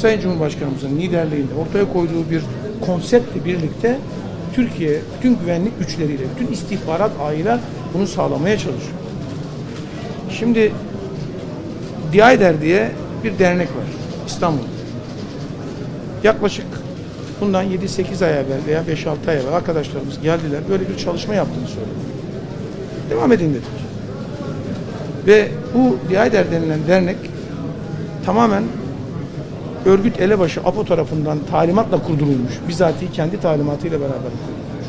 Sayın Cumhurbaşkanımızın liderliğinde ortaya koyduğu bir konseptle birlikte Türkiye bütün güvenlik güçleriyle, bütün istihbarat ağıyla bunu sağlamaya çalışıyor. Şimdi Diyader diye bir dernek var İstanbul'da. Yaklaşık bundan 7-8 ay evvel veya 5-6 ay evvel arkadaşlarımız geldiler. Böyle bir çalışma yaptığını söyledi. Devam edin dedik. Ve bu Diyader denilen dernek tamamen örgüt elebaşı APO tarafından talimatla kurdurulmuş. Bizatihi kendi talimatıyla beraber kurdurulmuş.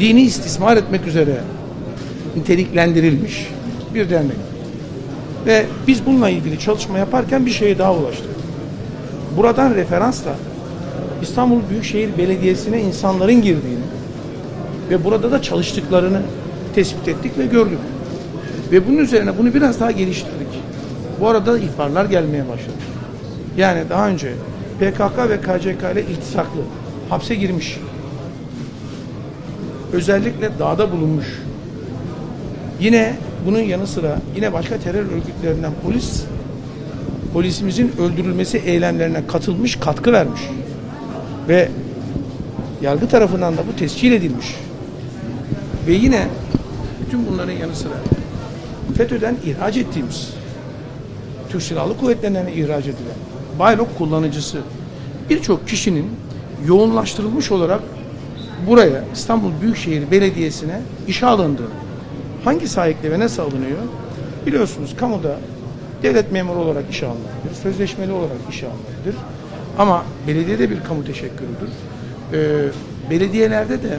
Dini istismar etmek üzere niteliklendirilmiş bir dernek. Ve biz bununla ilgili çalışma yaparken bir şeye daha ulaştık. Buradan referansla İstanbul Büyükşehir Belediyesi'ne insanların girdiğini ve burada da çalıştıklarını tespit ettik ve gördük. Ve bunun üzerine bunu biraz daha geliştirdik. Bu arada ihbarlar gelmeye başladı. Yani daha önce PKK ve KCK ile iltisaklı hapse girmiş. Özellikle dağda bulunmuş. Yine bunun yanı sıra yine başka terör örgütlerinden polis polisimizin öldürülmesi eylemlerine katılmış, katkı vermiş. Ve yargı tarafından da bu tescil edilmiş. Ve yine bütün bunların yanı sıra FETÖ'den ihraç ettiğimiz Türk Silahlı Kuvvetleri'nden ihraç edilen Baylok kullanıcısı birçok kişinin yoğunlaştırılmış olarak buraya İstanbul Büyükşehir Belediyesi'ne işe alındığını hangi sahiple ve nasıl alınıyor? Biliyorsunuz kamuda devlet memuru olarak işe alınabilir, sözleşmeli olarak işe alınabilir. Ama belediyede bir kamu teşekkürüdür. Ee, belediyelerde de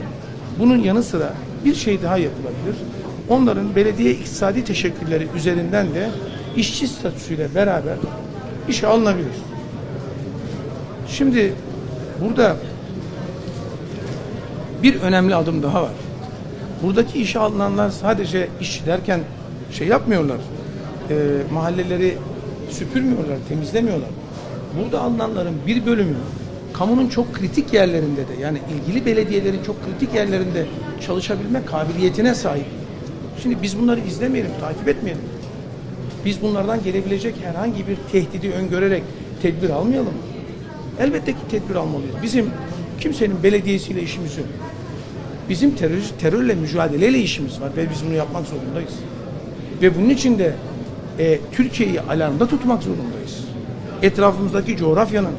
bunun yanı sıra bir şey daha yapılabilir. Onların belediye iktisadi teşekkürleri üzerinden de işçi statüsüyle beraber işe alınabilir. Şimdi burada bir önemli adım daha var. Buradaki işe alınanlar sadece işçi derken şey yapmıyorlar. E, mahalleleri süpürmüyorlar, temizlemiyorlar. Burada alınanların bir bölümü kamunun çok kritik yerlerinde de yani ilgili belediyelerin çok kritik yerlerinde çalışabilme kabiliyetine sahip. Şimdi biz bunları izlemeyelim, takip etmeyelim. Biz bunlardan gelebilecek herhangi bir tehdidi öngörerek tedbir almayalım. Elbette ki tedbir almalıyız. Bizim kimsenin belediyesiyle işimiz yok. Bizim terör, terörle mücadeleyle işimiz var ve biz bunu yapmak zorundayız. Ve bunun için de e, Türkiye'yi alarmda tutmak zorundayız. Etrafımızdaki coğrafyanın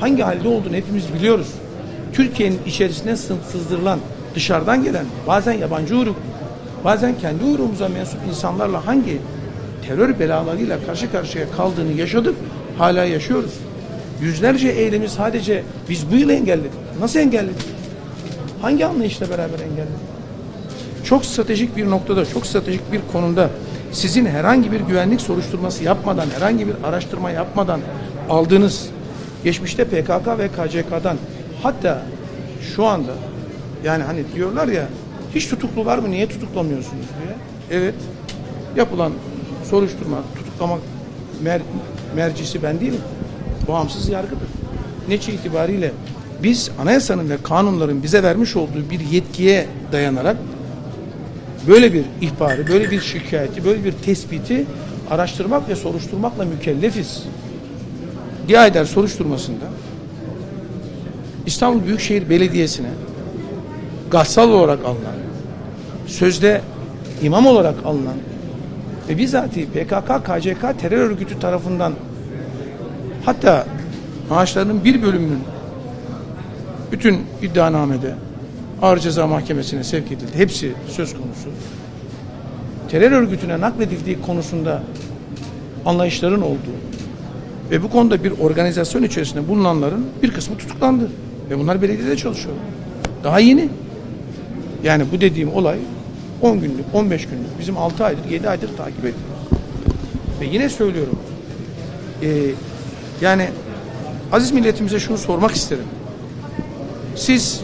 hangi halde olduğunu hepimiz biliyoruz. Türkiye'nin içerisine sı- sızdırılan, dışarıdan gelen, bazen yabancı uyruk, bazen kendi uyrumuza mensup insanlarla hangi terör belalarıyla karşı karşıya kaldığını yaşadık, hala yaşıyoruz. Yüzlerce eylemi sadece biz bu yıl engelledik. Nasıl engelledik? Hangi anlayışla beraber engelledik? Çok stratejik bir noktada, çok stratejik bir konumda sizin herhangi bir güvenlik soruşturması yapmadan, herhangi bir araştırma yapmadan aldığınız geçmişte PKK ve KCK'dan hatta şu anda yani hani diyorlar ya hiç tutuklu var mı niye tutuklamıyorsunuz diye. Evet yapılan soruşturma, tutuklama mer mercisi ben değilim. Bağımsız yargıdır. Neçe itibariyle biz anayasanın ve kanunların bize vermiş olduğu bir yetkiye dayanarak böyle bir ihbarı, böyle bir şikayeti, böyle bir tespiti araştırmak ve soruşturmakla mükellefiz. Diyader soruşturmasında İstanbul Büyükşehir Belediyesi'ne gassal olarak alınan, sözde imam olarak alınan ve bizatihi PKK, KCK terör örgütü tarafından hatta maaşlarının bir bölümünün bütün iddianamede Ağır Ceza Mahkemesi'ne sevk edildi. Hepsi söz konusu. Terör örgütüne nakledildiği konusunda anlayışların olduğu ve bu konuda bir organizasyon içerisinde bulunanların bir kısmı tutuklandı. Ve bunlar belediyede çalışıyor. Daha yeni. Yani bu dediğim olay 10 günlük, 15 günlük. Bizim 6 aydır, 7 aydır takip ediyoruz. Ve yine söylüyorum. Ee, yani aziz milletimize şunu sormak isterim. Siz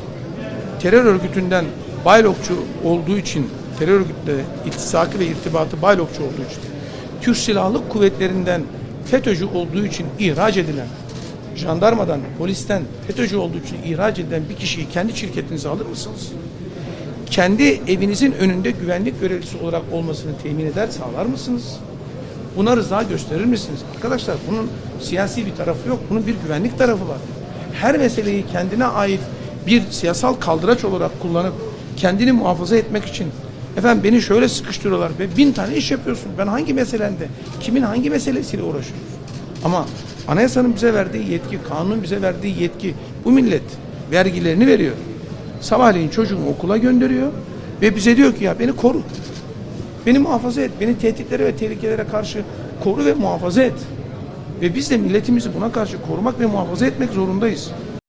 terör örgütünden baylokçu olduğu için, terör örgütle ittisakı ve irtibatı baylokçu olduğu için, Türk Silahlı Kuvvetlerinden FETÖ'cü olduğu için ihraç edilen, jandarmadan, polisten FETÖ'cü olduğu için ihraç edilen bir kişiyi kendi şirketinize alır mısınız? Kendi evinizin önünde güvenlik görevlisi olarak olmasını temin eder, sağlar mısınız? Buna rıza gösterir misiniz? Arkadaşlar bunun siyasi bir tarafı yok. Bunun bir güvenlik tarafı var. Her meseleyi kendine ait bir siyasal kaldıraç olarak kullanıp kendini muhafaza etmek için efendim beni şöyle sıkıştırıyorlar ve bin tane iş yapıyorsun. Ben hangi meselende, kimin hangi meselesiyle uğraşıyoruz? Ama anayasanın bize verdiği yetki, kanunun bize verdiği yetki bu millet vergilerini veriyor. Sabahleyin çocuğunu okula gönderiyor ve bize diyor ki ya beni koru. Beni muhafaza et. Beni tehditlere ve tehlikelere karşı koru ve muhafaza et. Ve biz de milletimizi buna karşı korumak ve muhafaza etmek zorundayız.